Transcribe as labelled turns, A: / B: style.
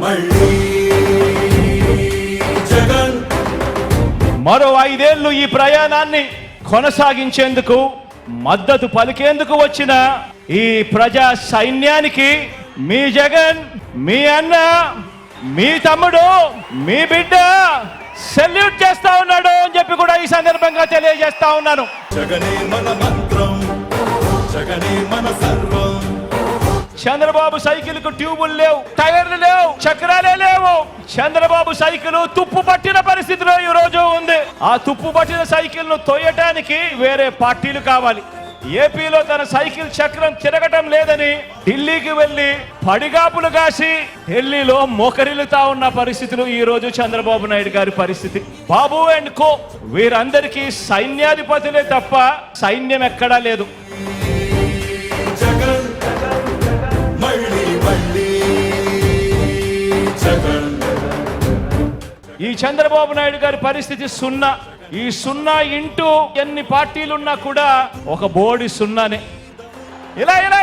A: మళ్ళీ జగన్.
B: మరో ఐదేళ్ళు ఈ ప్రయాణాన్ని కొనసాగించేందుకు మద్దతు పలికేందుకు వచ్చిన ఈ ప్రజా సైన్యానికి మీ జగన్ మీ అన్న మీ తమ్ముడు మీ బిడ్డ సెల్యూట్ చేస్తా ఉన్నాడు అని చెప్పి కూడా ఈ సందర్భంగా తెలియజేస్తా ఉన్నాను.
A: జగనే మన
B: చంద్రబాబు సైకిల్కు ట్యూబులు లేవు టైర్లు లేవు చక్రాలే లేవు. చంద్రబాబు సైకిల్ తుప్పు పట్టిన పరిస్థితిలో ఈ రోజు ఉంది. ఆ తుప్పు పట్టిన సైకిల్ను తోయటానికి వేరే పార్టీలు కావాలి. ఏపీలో తన సైకిల్ చక్రం తిరగటం లేదని ఢిల్లీకి వెళ్ళి పడిగాపులు కాసి ఢిల్లీలో మోకరిల్లుతా ఉన్న పరిస్థితులు ఈ రోజు చంద్రబాబు నాయుడు గారి పరిస్థితి. బాబు అండ్ కో వీరందరికీ సైన్యాధిపతులే తప్ప సైన్యం ఎక్కడా లేదు. ఈ చంద్రబాబు నాయుడు గారి పరిస్థితి సున్నా. ఈ సున్నా ఇంటూ ఎన్ని పార్టీలున్నా కూడా ఒక బోడి సున్నానే. ఇలా ఇలా